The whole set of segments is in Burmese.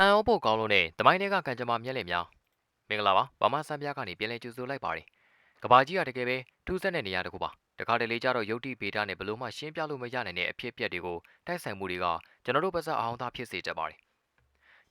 အန်အောဖို့ကောင်းလို့နဲ့တမိုင်းတွေကကံကြမ္မာမျက်လည်များမင်္ဂလာပါဘာမဆန်းပြားကနေပြန်လည်ကြိုဆိုလိုက်ပါတယ်ကဘာကြီးကတကယ်ပဲထူးဆန်းတဲ့နေရာတစ်ခုပါတခါတလေကျတော့ယုတ်တိဗေဒနဲ့ဘလို့မှရှင်းပြလို့မရနိုင်တဲ့အဖြစ်အပျက်တွေကိုတိုက်ဆိုင်မှုတွေကကျွန်တော်တို့ပါစအအောင်သားဖြစ်စေတတ်ပါတယ်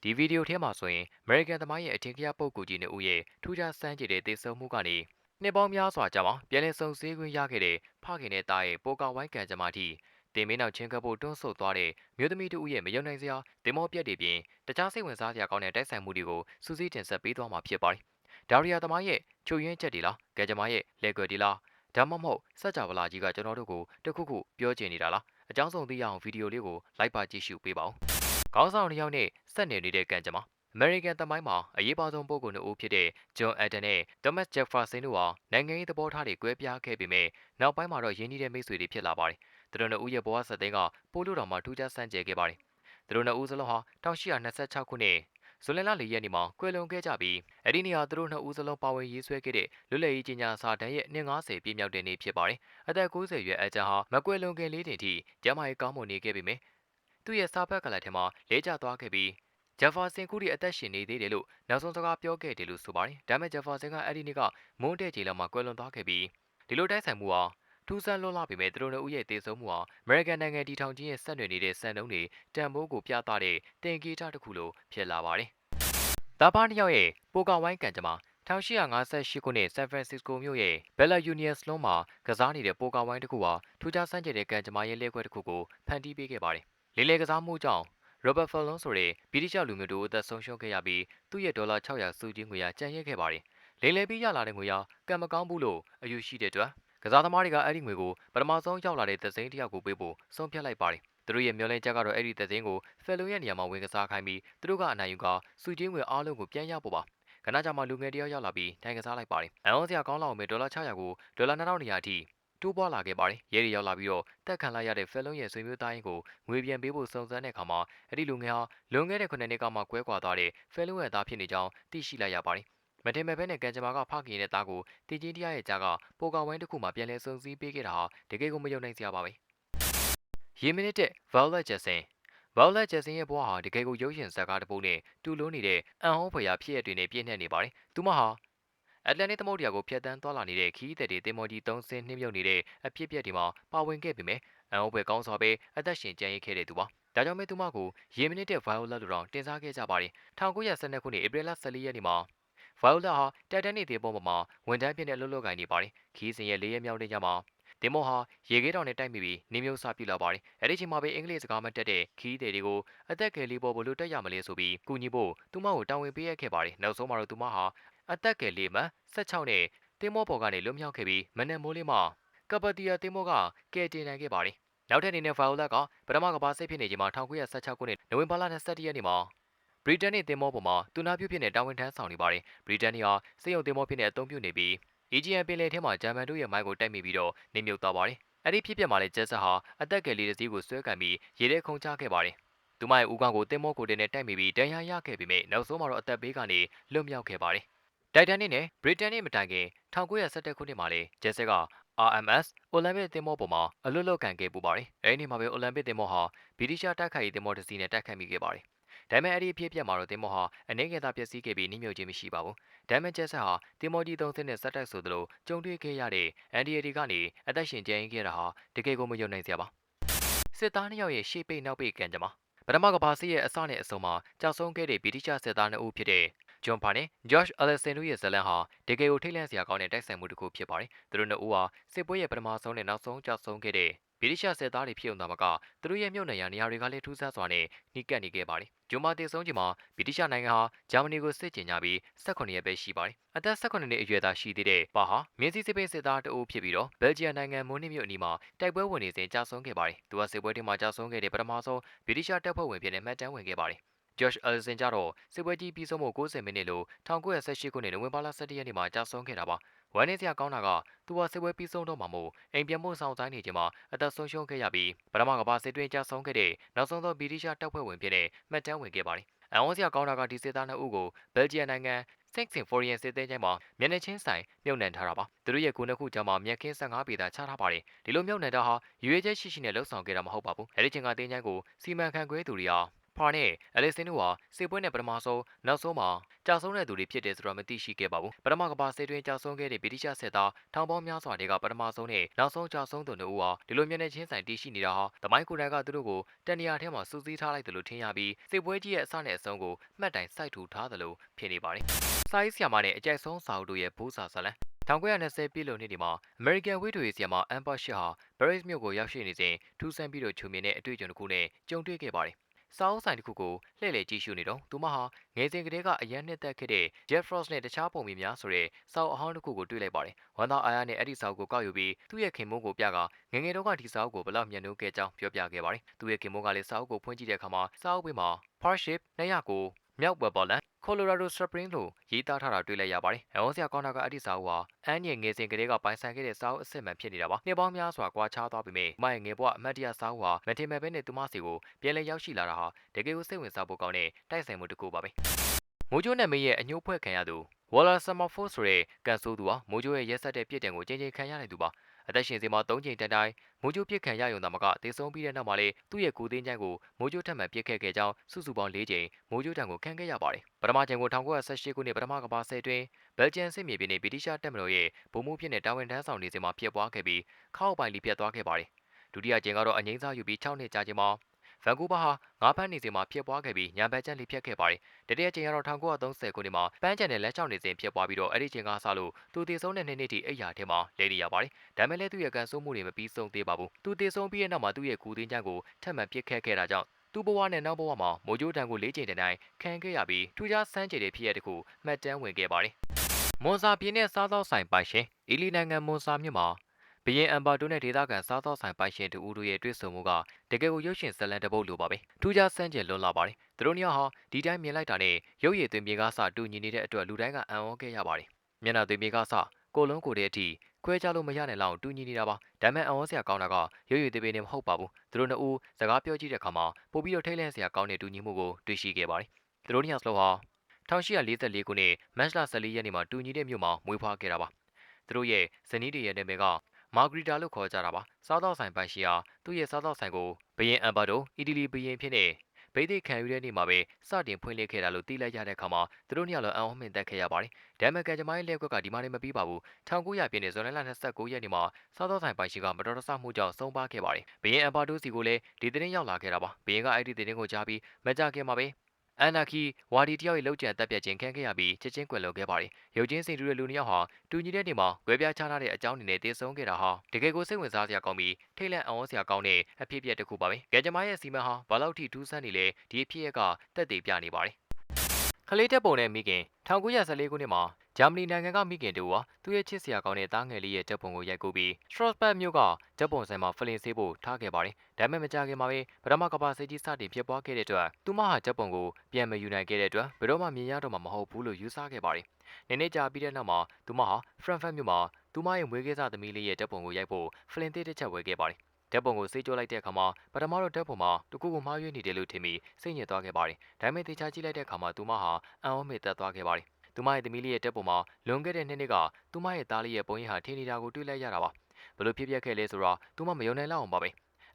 ဒီဗီဒီယိုထဲမှာဆိုရင် American သမိုင်းရဲ့အထင်ကြီးပုဂ္ဂိုလ်ကြီးနှစ်ဦးရဲ့ထူးခြားစမ်းကြည့်တဲ့သေဆုံးမှုကနေနှစ်ပေါင်းများစွာကြာမှပြန်လည်ဆုံစည်းခွင့်ရခဲ့တဲ့ဖခင်နဲ့သားရဲ့ပိုကာဝိုင်းကံကြမ္မာထိ တင်မင်းနောက်ချင်းကပ်ဖို့တွန်းဆုတ်သွားတဲ့မြို့သမီးတို့ရဲ့မယုံနိုင်စရာတင်မောပြက်တွေပြင်တခြားစိတ်ဝင်စားစရာကောင်းတဲ့တိုက်ဆိုင်မှုတွေကိုစူးစီးတင်ဆက်ပေးသွားမှာဖြစ်ပါတယ်။ဒါရီယာသမားရဲ့ချုပ်ရင်းချက်တွေလား၊ကဲကြမ္မာရဲ့လက်ကွယ်တွေလားဒါမှမဟုတ်စက်ကြဝဠာကြီးကကျွန်တော်တို့ကိုတခုခုပြောချင်နေတာလားအကြောင်းစုံသိရအောင်ဗီဒီယိုလေးကိုလိုက်ပါကြည့်ရှုပေးပါဦး။ခေါင်းဆောင်တစ်ယောက်နဲ့ဆက်နေနေတဲ့ကံကြမ္မာ American သမိုင်းမှာအရေးပါဆုံးပုဂ္ဂိုလ်နှစ်ဦးဖြစ်တဲ့ John Adams နဲ့ Thomas Jefferson တို့ဟာနိုင်ငံရေးသဘောထားတွေကွဲပြားခဲ့ပေမဲ့နောက်ပိုင်းမှာတော့ရင်းနှီးတဲ့မိတ်ဆွေတွေဖြစ်လာပါတယ်။ သူတို့နှစ်ဦးရဲ့ဘဝဆက်သိန်းကပိုးလို့တော်မှာထူးခြားဆန်းကျယ်ခဲ့ပါတယ်။သူတို့နှစ်ဦးစလုံးဟာ1826ခုနှစ်ဇွန်လလ၄ရက်နေ့မှာကွယ်လွန်ခဲ့ကြပြီးအဲ့ဒီနေ့ဟာသူတို့နှစ်ဦးစလုံးပါဝင်ရေးဆွဲခဲ့တဲ့လွတ်လပ်ရေးကြီးညာစာတမ်းရဲ့နှစ်90ပြည့်မြောက်တဲ့နေ့ဖြစ်ပါတယ်။အသက်90ရွယ်အကြဟာမကွယ်လွန်ခင်လေးတင်ထိကျမ်းမာရေးကောင်းမွန်နေခဲ့ပေမဲ့သူ့ရဲ့စာဖတ်ကလပ်ထဲမှာလဲကျသွားခဲ့ပြီးဂျက်ဖာဆင်ခုဒီအသက်ရှင်နေသေးတယ်လို့နောက်ဆုံးစကားပြောခဲ့တယ်လို့ဆိုပါတယ်။ဒါပေမဲ့ဂျက်ဖာဆင်ကအဲ့ဒီနေ့ကမွန်းတဲ့ချိန်လောက်မှာကွယ်လွန်သွားခဲ့ပြီးဒီလိုတိုက်ဆိုင်မှုဟာ ထူးဆန်းလွန်းလာပေမဲ့သူတို့နှစ်ဦးရဲ့တေဆုံးမှုဟာအမေရိကန်နိုင်ငံတည်ထောင်ခြင်းရဲ့ဆက်နွယ်နေတဲ့စံနှုန်းတွေတန်ဖိုးကိုပြသတဲ့တင်ဂီတာတစ်ခုလိုဖြစ်လာပါတယ်။ဒါပါနှစ်ယောက်ရဲ့ပိုကာဝိုင်းကန်ကြမှာ1858ခုနှစ်ဆန်ဖရန်စစ္စကိုမြို့ရဲ့ဘယ်လာယူနီယံစလုံးမှာကစားနေတဲ့ပိုကာဝိုင်းတစ်ခုဟာထူးခြားဆန်းကျင်တဲ့ကန်ကြမာရဲ့လက်ခွဲတစ်ခုကိုဖန်တီးပေးခဲ့ပါတယ်။လေးလေကစားမှုကြောင့် Robert Fallon ဆိုတဲ့ဗြိတိရှလူမျိုးတို့အသက်ဆုံးရှုံးခဲ့ရပြီးသူ့ရဲ့ဒေါ်လာ600စုကြီးငွေရကျန်ရစ်ခဲ့ပါတယ်။လိမ်လည်ပြီးရလာတဲ့ငွေရကံမကောင်းဘူးလို့အယူရှိတဲ့အတွက် ကစားသမားတွေကအဲ့ဒီငွေကိုပထမဆုံးရောက်လာတဲ့သစိမ်းတစ်ယောက်ကိုပေးဖို့ဆုံးဖြတ်လိုက်ပါတယ်။သူတို့ရဲ့မျောလင့်ချက်ကတော့အဲ့ဒီသစိမ်းကိုဖယ်လုံရဲ့နေရာမှာဝင်ကစားခိုင်းပြီးသူတို့ကအနိုင်ယူကစုကြီးငွေအားလုံးကိုပြန်ရဖို့ပါ။ခဏကြာမှလူငယ်တယောက်ရောက်လာပြီးတိုင်ကစားလိုက်ပါတယ်။အန်အောစရာကောင်းလောက်မဲ့ဒေါ်လာ600ကိုဒေါ်လာ2000နေရာအထိတိုးပွားလာခဲ့ပါတယ်။ရဲတွေရောက်လာပြီးတော့တက်ခံလိုက်ရတဲ့ဖယ်လုံးရဲ့ဆွေမျိုးသားရင်းကိုငွေပြန်ပေးဖို့စုံစမ်းတဲ့အခါမှာအဲ့ဒီလူငယ်ဟာလွန်ခဲ့တဲ့9နှစ်ကမှကွဲကွာသွားတဲ့ဖယ်လုံးရဲ့သားဖြစ်နေကြောင်းသိရှိလိုက်ရပါတယ်။ မတင်မဲ့ဘဲနဲ့ကန်ဂျမာကဖခင်ရဲ့သားကိုတင်ချင်းတရားရဲ့ကြားကပိုကာဝိုင်းတစ်ခုမှပြန်လဲစုံစည်းပေးခဲ့တာဟာတကယ်ကိုမယုံနိုင်စရာပါပဲ။ရေမနစ်တဲ့ Violet Jackson Violet Jackson ရဲ့ဘဝဟာတကယ်ကိုရုပ်ရှင်ဇာတ်ကားတစ်ပုဒ်နဲ့တူလုံးနေတဲ့အံ့ဩဖွယ်ရာဖြစ်ရတွေနဲ့ပြည့်နှက်နေပါတယ်။သူမဟာအတ္တလန်တစ်သမုဒ္ဒရာကိုဖျက်ဆီးသွားလာနေတဲ့ခီးသည်တွေတင်မော်ကြီး၃ဆင်းနှင်းမြုပ်နေတဲ့အဖြစ်အပျက်တွေမှာပါဝင်ခဲ့ပေမဲ့အန်အိုဘွယ်ကောင်းစွာပဲအသက်ရှင်ကျန်ရစ်ခဲ့တဲ့သူပါ။ဒါကြောင့်မဲသူမကိုရေမနစ်တဲ့ Violet လို့တော့တင်စားခဲ့ကြပါတယ်။1912ခုနှစ်ဧပြီလ14ရက်နေ့မှာ Violet ဟာတိုက်တန်နေတဲ့ပုံပေါ်မှာဝန်ထမ်းဖြစ်တဲ့အလုပ်လုပ်ကိုင်နေပါတယ်။ခီးစဉ်ရဲ့လေးရက်မြောက်နေ့ကျမှတင်မောဟာရေခဲတောင်နဲ့တိုက်မိပြီးနေမျိုးစားပြလာပါတယ်။အဲဒီချိန်မှာပဲအင်္ဂလိပ်စကားမတက်တဲ့ခီးသည်တွေကိုအသက်ကယ်လေးပေါ်ဘလို့တက်ရမလဲဆိုပြီးကူညီဖို့သူမကိုတာဝန်ပေးရခဲ့ပါတယ်။နောက်ဆုံးမှာတော့သူမဟာအသက်ကယ်လေးမှ16နဲ့တင်းမောပေါ်ကနေလွတ်မြောက်ခဲ့ပြီးမနက်မိုးလေးမှာကပတီယာတင်းမောကကယ်တင်နိုင်ခဲ့ပါတယ်။နောက်ထပ်အနေနဲ့ဗိုင်ယိုလက်ကပထမကမ္ဘာစစ်ဖြစ်နေချိန်မှာ1916ခုနှစ်နိုဝင်ဘာလ22ရက်နေ့မှာ ဗြိတိန်နဲ့တင်မောပေါ်မှာတူနာပြုဖြစ်တဲ့တာဝန်ထမ်းဆောင်နေပါတယ်။ဗြိတိန်ဟာစစ်ရုံတင်မောဖြစ်နေအသုံးပြုနေပြီးအီဂျီယန်ပင်လယ်ထဲမှာဂျာမန်တို့ရဲ့မိုက်ကိုတိုက်မိပြီးတော့နေမြုပ်သွားပါတယ်။အဲ့ဒီဖြစ်ပျက်မှာလည်းဂျက်ဆာဟာအသက်ကယ်လေးတစ်စီးကိုဆွဲကန်ပြီးရေထဲခုန်ချခဲ့ပါတယ်။သူမရဲ့ဦးခေါင်းကိုတင်မောကိုတင်နဲ့တိုက်မိပြီးဒဏ်ရာရခဲ့ပေမဲ့နောက်ဆုံးမှာတော့အသက်ဘေးကနေလွတ်မြောက်ခဲ့ပါတယ်တိုက်တန်နစ်နဲ့ဗြိတိန်နစ်မတိုင်ခင်1917ခုနှစ်မှာလေဂျက်ဆက်က RMS အိုလံပစ်သင်္ဘောပေါ်မှာအလွတ်လွတ်ကန်ခဲ့ပူပါတယ်။အဲဒီနေ့မှာပဲအိုလံပစ်သင်္ဘောဟာဗြိတိရှတိုက်ခိုက်ရေးသင်္ဘောတစ်စီးနဲ့တိုက်ခိုက်မိခဲ့ပါတယ်။ ဒါပေမဲ့အဲ့ဒီအဖြစ်အပျက်မှာတော့သင်္ဘောဟာအနေငယ်သာပျက်စီးခဲ့ပြီးနှိမ့်မြုပ်ခြင်းမရှိပါဘူး။ဒါပေမဲ့ဂျက်ဆက်ဟာသင်္ဘောကြီးသုံးစင်းနဲ့စက်တိုက်ဆိုသလိုကြုံတွေ့ခဲ့ရတဲ့အန်ဒီရီကနေအသက်ရှင်ကျန်ရစ်ခဲ့တာဟာတကယ်ကိုမယုံနိုင်စရာပါ။စစ်သားနှစ်ယောက်ရဲ့ရှေ့ပိတ်နောက်ပိတ်ကန်ကြမှာပထမကဘာစစ်ရဲ့အစနဲ့အဆုံးမှာကြောက်ဆုံးခဲ့တဲ့ဗြိတိရှစစ်သားနှစ်ဦးဖြစ်တဲ့ဂျွန်ဖာနဲ့ Josh Allison တို့ရဲ့ဇလန်ဟာတကယ်ကိုထိတ်လန့်စရာကောင်းတဲ့တိုက်ဆိုင်မှုတစ်ခုဖြစ်ပါတယ်။သူတို့နှစ်ဦးဟာစစ်ပွဲရဲ့ပထမဆုံးနဲ့နောက်ဆုံးကြောက်ဆုံးခဲ့တဲ့ ဗြိတိရှစစ်သားတွေဖြစ်ုံသာမကသူတို့ရဲ့မြို့နယ်ရနေရာတွေကလည်းထူးဆန်းစွာနဲ့နှိကပ်နေခဲ့ပါတယ်။ဂျွန်မာတေဆုံးချိန်မှာဗြိတိရှနိုင်ငံဟာဂျာမနီကိုစစ်ကျင်ကြပြီး18ရက်ပဲရှိပါတယ်။အသက်18နှစ်အရွယ်သားရှိသေးတဲ့ပါဟာမြင်းစည်းစစ်ပိတ်စစ်သားတအုပ်ဖြစ်ပြီးတော့ဘယ်လ်ဂျီယံနိုင်ငံမွန်နစ်မြို့အနီးမှာတိုက်ပွဲဝင်နေစဉ်ကြာဆုံးခဲ့ပါတယ်။သူကစစ်ပွဲတွေမှာကြာဆုံးခဲ့တဲ့ပထမဆုံးဗြိတိရှတပ်ဖွဲ့ဝင်ဖြစ်တဲ့မှတ်တမ်းဝင်ခဲ့ပါတယ်။ Josh Allison ကြတော့စစ်ပွဲကြီးပြီးဆုံးမှု90မိနစ်လို့1918ခုနှစ်နိုဝင်ဘာလ17ရက်နေ့မှာကြာဆုံးခဲ့တာပါ။ ဝမ်းနည်းစရာကောင်းတာကသူဟာစစ်ပွဲပြီးဆုံးတော့မှမို့အိမ်ပြန်ဖို့ဆောင်ဆိုင်နေချိန်မှာအသက်ဆုံးရှုံးခဲ့ရပြီးပထမကမ္ဘာစစ်တွင်းကြာဆုံးခဲ့တဲ့နောက်ဆုံးသောဗြိတိရှတပ်ဖွဲ့ဝင်ဖြစ်တဲ့မှတ်တမ်းဝင်ခဲ့ပါတယ်။အန်ဝစရာကောင်းတာကဒီစစ်သားနှစ်ဦးကိုဘယ်လ်ဂျီယံနိုင်ငံ Saint Symphorian စစ်သေးချိုင်းမှာမျက်နှာချင်းဆိုင်မြုပ်နှံထားတာပါသူတို့ရဲ့ကိုယ်နှစ်ခုကြားမှာမြက်ခင်း15ပေသာချထားပါတယ်ဒီလိုမြုပ်နှံတာဟာရွေးချက်ရှိရှိနဲ့လှုပ်ဆောင်ခဲ့တာမဟုတ်ပါဘူးအဲဒီချိန်ကတင်းချိုင်းကိုစီမံခန့်ခွဲသူတွေဟာ ဖာနဲ့အလက်ဆင်တို့ဟာစစ်ပွဲနဲ့ပထမဆုံးနောက်ဆုံးမှာကြာဆုံးတဲ့သူတွေဖြစ်တယ်ဆိုတော့မသိရှိခဲ့ပါဘူးပထမကမ္ဘာစစ်တွင်ကြာဆုံးခဲ့တဲ့ဗြိတိရှစစ်သားထောင်ပေါင်းများစွာတွေကပထမဆုံးနဲ့နောက်ဆုံးကြာဆုံးသူတို့ဟာဒီလိုမျက်နှာချင်းဆိုင်တည်ရှိနေတာဟာတမိုင်းကိုယ်တိုင်ကသူတို့ကိုတန်နေရာထဲမှာစူးစီးထားလိုက်တယ်လို့ထင်ရပြီးစစ်ပွဲကြီးရဲ့အစနဲ့အဆုံးကိုမှတ်တိုင်စိုက်ထူထားတယ်လို့ဖြစ်နေပါတယ်စာရေးဆရာမနဲ့အကြိုက်ဆုံးစာအုပ်တို့ရဲ့ဘူစာဇလန်1920ပြည်လုံနှစ်ဒီမှာ American ဝိတုရေးဆီယမ Amber Shit ဟာ Paris မြို့ကိုရောက်ရှိနေစဉ်ထူးဆန်းပြီးတော့ချုံမြင်တဲ့အတွေ့အကြုံတစ်ခုနဲ့ကြုံတွေ့ခဲ့ပါတယ်။ စာအုပ်ဆိုင်တစ်ခုကိုလှည့်လည်ကြည့်ရှုနေတော့သူမဟာငယ်စဉ်ကတည်းကအရန်နှစ်သက်ခဲ့တဲ့ Jeff Frost နဲ့တခြားပုံမြင်များဆိုတဲ့စာအုပ်အဟောင်းတစ်ခုကိုတွေ့လိုက်ပါတယ်။ဝမ်းသာအားရနဲ့အဲ့ဒီစာအုပ်ကိုကောက်ယူပြီးသူ့ရဲ့ခင်မုန်းကိုပြကငယ်ငယ်တုန်းကဒီစာအုပ်ကိုဘလောက်မျက်နှာခဲ့ကြောင်းပြောပြခဲ့ပါတယ်။သူ့ရဲ့ခင်မုန်းကလည်းစာအုပ်ကိုဖွင့်ကြည့်တဲ့အခါမှာစာအုပ်ဘေးမှာ Parship 209မြောက်ဘက်ပေါ်လန် Colorado Springs လို့ရေးသားထားတာတွေ့လိုက်ရပါတယ်။အဝန်းစရာကောင်းတာကအဒီစာအုပ်ဟာအန်းရဲ့ငယ်စဉ်ကလေးကပိုင်ဆိုင်ခဲ့တဲ့စာအုပ်အစစ်မှန်ဖြစ်နေတာပါ။နှစ်ပေါင်းများစွာကွာခြားသွားပြီမဲ့မရဲ့ငယ်ဘဝအမတ်တရစာအုပ်ဟာမထင်မဲ့ပဲနဲ့သူမစီကိုပြန်လည်ရောက်ရှိလာတာဟာတကယ်ကိုစိတ်ဝင်စားဖို့ကောင်းတဲ့တိုက်ဆိုင်မှုတစ်ခုပါပဲ။မိုးကြိုးနဲ့မေးရဲ့အညှိုးဖွဲ့ခံရသူ Waller Summerford ဆိုတဲ့ကန်ဆိုးသူဟာမိုးကြိုးရဲ့ရက်ဆက်တဲ့ပြစ်ဒဏ်ကိုချိန်ချိန်ခံရနိုင်သူပါ။ အသက်ရှင်စီမှာ၃ချိန်တန်တိုင်းမိုးကြိုးပြစ်ခံရယုံတာမကတေဆုံးပြီးတဲ့နောက်မှာလေသူ့ရဲ့ကိုသိန်းချမ်းကိုမိုးကြိုးထက်မှန်ပြစ်ခဲ့ခဲ့ကြောင်းစုစုပေါင်း၄ချိန်မိုးကြိုးတံကိုခံခဲ့ရပါတယ်။ပထမချိန်ကို1918ခုနှစ်ပထမကမ္ဘာစစ်တွင်ဘယ်လ်ဂျီယံစစ်မြေပြင်နှင့်ဗြိတိရှတပ်မတော်ရဲ့ဗိုလ်မှူးဖြစ်တဲ့တာဝန်ထမ်းဆောင်နေစဉ်မှာဖြစ်ပွားခဲ့ပြီးခောက်ပိုင်လီပြတ်သွားခဲ့ပါတယ်။ဒုတိယချိန်ကတော့အငိမ့်စားယူပြီး6နှစ်ကြာချိန်မှာ ဗန်ကူးဗားဟာငါးဖမ်းနေစဉ်မှာဖြစ်ပွားခဲ့ပြီးညံပယ်ကျန်းလေးဖြစ်ခဲ့ပါတယ်။တတိယချိန်ကတော့1930ခုနှစ်မှာပန်းချန်နဲ့လက်ချောင်းနေစဉ်ဖြစ်ပွားပြီးတော့အဲ့ဒီချိန်ကစလို့သူတည်ဆုံးတဲ့နှစ်နှစ်ထိအိယာထဲမှာလဲနေရပါတယ်။ဒါမဲ့လည်းသူ့ရဲ့ကန်ဆိုးမှုတွေမပြီးဆုံးသေးပါဘူး။သူတည်ဆုံးပြီးတဲ့နောက်မှာသူ့ရဲ့ကူသင်းချမ်းကိုထပ်မံပြစ်ခတ်ခဲ့တာကြောင့်သူ့ဘဝနဲ့နောက်ဘဝမှာမိုးကြိုးတံကို၄ချိန်တိုင်ခံခဲ့ရပြီးထူးခြားဆန်းကျယ်တဲ့ဖြစ်ရပ်တစ်ခုမှတ်တမ်းဝင်ခဲ့ပါတယ်။မွန်စာပြင်းတဲ့စားသောက်ဆိုင်ပိုင်ရှင်အီလီနိုင်ငံမွန်စာမြို့မှာ ဘရင်အမ်ဘာတိုနဲ့ဒေသခံစားသောက်ဆိုင်ပိုင်ရှင်တူဦးတို့ရဲ့တွေ့ဆုံမှုကတကယ်ကိုရုပ်ရှင်ဇာတ်လမ်းတစ်ပုဒ်လိုပါပဲထူးခြားဆန်းကျယ်လွန်လာပါတယ်သူတို့နှစ်ယောက်ဟာဒီတိုင်းမြင်လိုက်တာနဲ့ရုပ်ရည်သွင်းမြေကားစတူညီနေတဲ့အတွက်လူတိုင်းကအံ့ဩခဲ့ရပါတယ်မျက်နှာသွင်းမြေကားစကိုလုံးကိုတဲ့အထိခွဲခြားလို့မရနိုင်လောက်တူညီနေတာပါဒါမဲ့အံ့ဩစရာကောင်းတာကရုပ်ရည်သွင်းနေမဟုတ်ပါဘူးသူတို့နှစ်ဦးစကားပြောကြည့်တဲ့အခါမှာပို့ပြီးတော့ထိတ်လန့်စရာကောင်းတဲ့တူညီမှုကိုတွေ့ရှိခဲ့ပါတယ်သူတို့နှစ်ယောက်စလုံးဟာ1844ခုနှစ်မတ်လ14ရက်နေ့မှာတူညီတဲ့မြို့မှာမွေးဖွားခဲ့တာပါသူတို့ရဲ့ဇနီးတွေရဲ့နာမည်က မာဂရီတာလို့ခေါ်ကြတာပါစားတော့ဆိုင်ပိုင်ရှင်ဟာသူ့ရဲ့စားတော့ဆိုင်ကိုဘရင်အမ်ဘာတိုအီတလီဘရင်ဖြစ်နေဗိသိက်ခံယူတဲ့နေ့မှာပဲစတင်ဖွင့်လှစ်ခဲ့တာလို့သိလိုက်ရတဲ့အခါမှာသူတို့နှစ်ယောက်လုံးအံ့ဩမှင်သက်ခဲ့ရပါတယ်။ဒါမကန်ဂျမိုင်းလက်ကွက်ကဒီမှာနေမပြီးပါဘူး။1900ပြည့်နှစ်ဇွန်လ29ရက်နေ့မှာစားသောဆိုင်ပိုင်ရှင်ကမတော်တဆမှုကြောင့်ဆုံးပါခဲ့ပါတယ်။ဘရင်အမ်ဘာတိုစီကိုလည်းဒီသတင်းရောက်လာခဲ့တာပါ။ဘရင်ကအဲ့ဒီသတင်းကိုကြားပြီးမကြခင်မှာပဲ အန်နာခီဝါဒီတယောက်ရဲ့လောက်ကျန်တက်ပြတ်ခြင်းခံခဲ့ရပြီးချက်ချင်းကွယ်လွန်ခဲ့ပါတယ်။ရုပ်ချင်းစင်တူတဲ့လူနှစ်ယောက်ဟာတူညီတဲ့နေမှာကွဲပြားခြားနားတဲ့အကြောင်းတွေနဲ့တည်ဆုံခဲ့တာဟာတကယ်ကိုစိတ်ဝင်စားစရာကောင်းပြီးထိတ်လန့်အောင်စရာကောင်းတဲ့အဖြစ်အပျက်တစ်ခုပါပဲ။ကဲကြမရဲ့စီမံဟာဘာလို့ထိထူးဆန်းနေလဲဒီအဖြစ်ရက်ကတက်သေးပြနေပါတယ်။ခလေးတက်ပုံနဲ့မိခင်1914ခုနှစ်မှာ ဂျာမနီနိုင်ငံကမိခင်တူဟာသူ့ရဲ့ချစ်စရာကောင်းတဲ့သားငယ်လေးရဲ့တပ်ပုံကိုရိုက်ကူးပြီး Strasbourg မြို့ကတပ်ပုံဆိုင်မှာဖလင်ဆေးဖို့ထားခဲ့ပါတယ်။ဒါပေမဲ့မကြခင်မှာပဲပထမကမ္ဘာစစ်ကြီးစတင်ဖြစ်ပွားခဲ့တဲ့အတွက်သူမဟာတပ်ပုံကိုပြန်မယူနိုင်ခဲ့တဲ့အတွက်ဘယ်တော့မှမြင်ရတော့မှာမဟုတ်ဘူးလို့ယူဆခဲ့ပါတယ်။နေ့နေ့ကြာပြီးတဲ့နောက်မှာသူမဟာ Frankfurt မြို့မှာသူမရဲ့မွေးကစားသမီးလေးရဲ့တပ်ပုံကိုရိုက်ဖို့ဖလင်သေးတစ်ချက်ဝယ်ခဲ့ပါတယ်။ဓာတ်ပုံကိုစေးကြောလိုက်တဲ့အခါမှာပထမတော့ဓာတ်ပုံမှာတကူကိုမှားယွင်းနေတယ်လို့ထင်ပြီးစိတ်ညစ်သွားခဲ့ပါတယ်။ဒါပေမဲ့တေချာကြည့်လိုက်တဲ့အခါမှာသူမဟာအံ့ဩမေ့သက်သွားခဲ့ပါတယ်။ သူမရဲ့သမီးလေးရဲ့တက်ပုံမှာလွန်ခဲ့တဲ့နှစ်နှစ်ကသူမရဲ့သားလေးရဲ့ပုံရိပ်ဟာထင်းနေတာကိုတွေ့လိုက်ရတာပါဘလို့ဖြစ်ပျက်ခဲ့လဲဆိုတော့သူမမယုံနိုင်လောက်အောင်ပါပဲ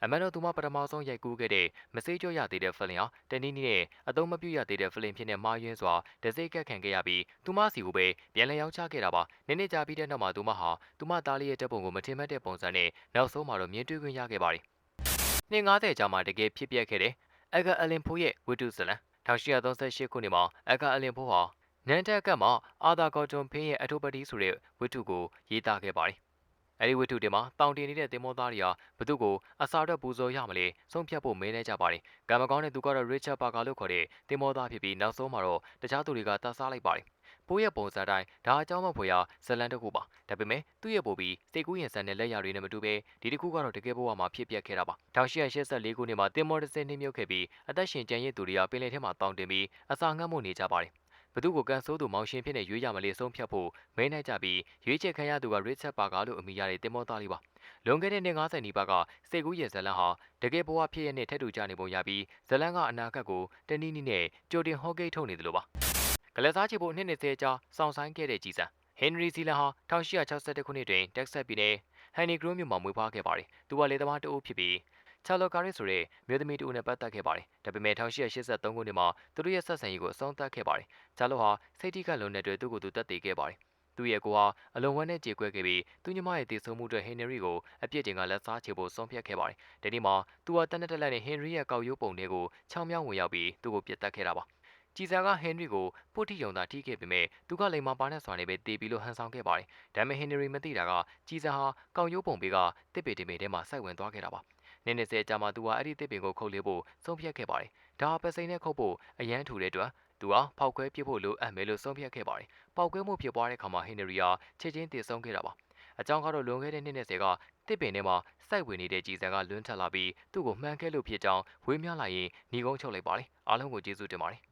အမှန်တော့သူမပထမဆုံးရိုက်ကူးခဲ့တဲ့မစေးကြောရသေးတဲ့ဖလင်ဟာတနည်းနည်းနဲ့အသုံးမပြုရသေးတဲ့ဖလင်ဖြစ်နေမှားယွင်းစွာဒစိတ်ကက်ခံခဲ့ရပြီးသူမစီကိုပဲပြန်လည်ရောက်ချခဲ့တာပါနည်းနည်းကြာပြီးတဲ့နောက်မှာသူမဟာသူမသားလေးရဲ့တက်ပုံကိုမထင်မှတ်တဲ့ပုံစံနဲ့နောက်ဆုံးမှာတော့မြင်တွေ့ခွင့်ရခဲ့ပါတယ်နှစ်90ကြာမှတကယ်ဖြစ်ပျက်ခဲ့တဲ့အဂါအလင်ဖိုးရဲ့ဝိတုဇလန်1838ခုနှစ်မှာအဂါအလင်ဖိုးဟာ နန်တက်ကမှာအာသာကော်တွန်ဖင်းရဲ့အထုပတိဆိုတဲ့ဝတ္ထုကိုရေးသားခဲ့ပါတယ်။အဲဒီဝတ္ထုတွေမှာတောင်တင်နေတဲ့သင်္ဘောသားတွေကဘသူကိုအစာတော့ပူဇော်ရမလဲဆုံးဖြတ်ဖို့မဲနေကြပါတယ်။ကံမကောင်းတဲ့သူကတော့ Richard Parker လို့ခေါ်တဲ့သင်္ဘောသားဖြစ်ပြီးနောက်ဆုံးမှာတော့တခြားသူတွေကတတ်စားလိုက်ပါတယ်။ပိုးရဲ့ပုံစံတိုင်းဒါအကြောင်းမဖွယ်ရဇလန်တစ်ခုပါ။ဒါပေမဲ့သူ့ရဲ့ပိုပြီးစိတ်ကူးရင်ဆန်တဲ့လက်ရာတွေနဲ့မတူဘဲဒီတစ်ခုကတော့တကယ်ဘဝမှာဖြစ်ပျက်ခဲ့တာပါ။1884ခုနှစ်မှာတင်မော်တစင်နှင်းမြုပ်ခဲ့ပြီးအသက်ရှင်ကျန်ရစ်သူတွေကပင်လယ်ထဲမှာတောင်းတင်ပြီးအစာငတ်မှုနေကြပါတယ် ဘသူကိုကန်ဆိုးသူမောင်ရှင်ဖြစ်နေရွေးရမလေးဆုံးဖြတ်ဖို့မဲနိုင်ကြပြီးရွေးချယ်ခံရသူက Richard Parker လို့အမည်ရတဲ့တင်မောသားလေးပါလွန်ခဲ့တဲ့နှစ်90နီးပါးကစေကူးရင်ဇလန်ဟာတကယ်ဘဝဖြစ်ရတဲ့ထက်တူကြနေပုံရပြီးဇလန်ကအနာဂတ်ကိုတနည်းနည်းနဲ့ကြိုတင်ဟောကိတ်ထုတ်နေတယ်လို့ပါကလစားချေဖို့နှစ်20ကြာစောင့်ဆိုင်ခဲ့တဲ့ကြီးစံဟင်နရီဇီလန်ဟာ1862ခုနှစ်တွင်တက်ဆက်ပြည်နယ်ဟန်နီဂရိုးမြို့မှာမွေးဖွားခဲ့ပါတယ်။သူကလေသမားတအုပ်ဖြစ်ပြီး ချာလော်ကာရီဆိုတဲ့မြို့သမီးတူနဲ့ပတ်သက်ခဲ့ပါတယ်ဒါပေမဲ့1883ခုနှစ်မှာသူတို့ရဲ့ဆက်ဆံရေးကိုအဆုံးသတ်ခဲ့ပါတယ်ချာလော်ဟာစိတ်ထိခိုက်လွန်တဲ့အတွက်သူ့ကိုယ်သူတတ်သိခဲ့ပါတယ်သူ့ရဲ့ကိုဟာအလွန်ဝမ်းနဲ့ကြေကွဲခဲ့ပြီးသူညီမရဲ့တည်ဆုံမှုအတွက်ဟင်နရီကိုအပြစ်တင်ကလက်စားချေဖို့ဆုံးဖြတ်ခဲ့ပါတယ်။ဒီနေ့မှာသူဟာတနက်တက်လက်နဲ့ဟင်နရီရဲ့ကောက်ရိုးပုံတွေကိုချောင်းမြောင်းဝင်ရောက်ပြီးသူ့ကိုပြစ်တက်ခဲ့တာပါ။ကြည်စံကဟင်နရီကိုပုတ်တိယုံသာထိခဲ့ပေမဲ့သူကလိမ်မာပါနဲ့စွာနေပဲတေးပြီးလို့ဟန်ဆောင်ခဲ့ပါတယ်။ဒါပေမဲ့ဟင်နရီမသိတာကကြည်စံဟာကောက်ရိုးပုံပေးကတစ်ပေတင်ပေထဲမှာစိုက်ဝင်သွားခဲ့တာပါ။ နေ့20ကြာမှသူဟာအဲ့ဒီတစ်ပင်ကိုခုတ်လေဖို့ဆုံးဖြတ်ခဲ့ပါတယ်။ဒါပစိန်နဲ့ခုတ်ဖို့အရန်ထူတဲ့အတွက်သူဟာဖောက်ခွဲပစ်ဖို့လိုအပ်မယ်လို့ဆုံးဖြတ်ခဲ့ပါတယ်။ပောက်ကွဲမှုဖြစ်ပွားတဲ့အခါမှာဟင်နရီဟာချက်ချင်းတည်ဆုံးခဲ့တာပါ။အကြောင်းကတော့လွန်ခဲ့တဲ့နှစ်20ကတစ်ပင်ထဲမှာစိုက်ဝင်နေတဲ့ကြည်စံကလွန်းထက်လာပြီးသူ့ကိုမှန်ခဲ့လို့ဖြစ်ကြောင်းဝေးများလာရင်ညီကုန်းချုပ်လိုက်ပါတယ်။အားလုံးကိုကျေးဇူးတင်ပါတယ်။